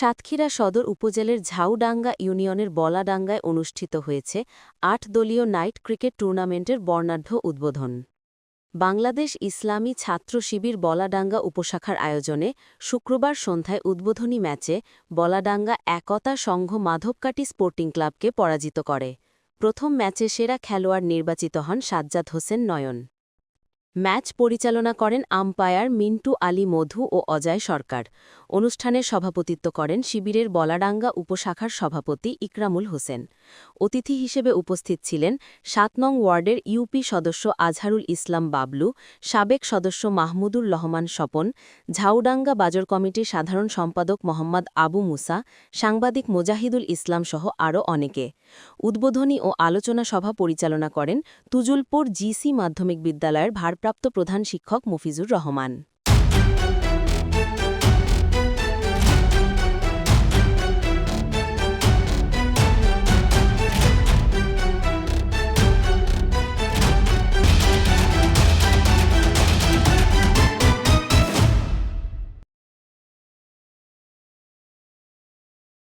সাতক্ষীরা সদর উপজেলার ঝাউডাঙ্গা ইউনিয়নের বলাডাঙ্গায় অনুষ্ঠিত হয়েছে আট দলীয় নাইট ক্রিকেট টুর্নামেন্টের বর্ণাঢ্য উদ্বোধন। বাংলাদেশ ইসলামী ছাত্র শিবির বলাডাঙ্গা উপশাখার আয়োজনে শুক্রবার সন্ধ্যায় উদ্বোধনী ম্যাচে বলাডাঙ্গা একতা সংঘ মাধবকাটি স্পোর্টিং ক্লাবকে পরাজিত করে। প্রথম ম্যাচে সেরা খেলোয়াড় নির্বাচিত হন সাজ্জাদ হোসেন নয়ন। ম্যাচ পরিচালনা করেন আম্পায়ার মিন্টু আলী মধু ও অজয় সরকার। অনুষ্ঠানে সভাপতিত্ব করেন শিবিরের বলাডাঙ্গা উপশাখার সভাপতি ইকরামুল হোসেন। অতিথি হিসেবে উপস্থিত ছিলেন সাত নং ওয়ার্ডের ইউপি সদস্য আজহারুল ইসলাম বাবলু, সাবেক সদস্য মাহমুদুর রহমান স্বপন, ঝাউডাঙ্গা বাজার কমিটির সাধারণ সম্পাদক মোহাম্মদ আবু মুসা, সাংবাদিক মোজাহিদুল ইসলাম সহ আরও অনেকে। উদ্বোধনী ও আলোচনা সভা পরিচালনা করেন তুজুলপুর জিসি মাধ্যমিক বিদ্যালয়ের ভারপ্রাপ্ত প্রধান শিক্ষক মফিজুর রহমান।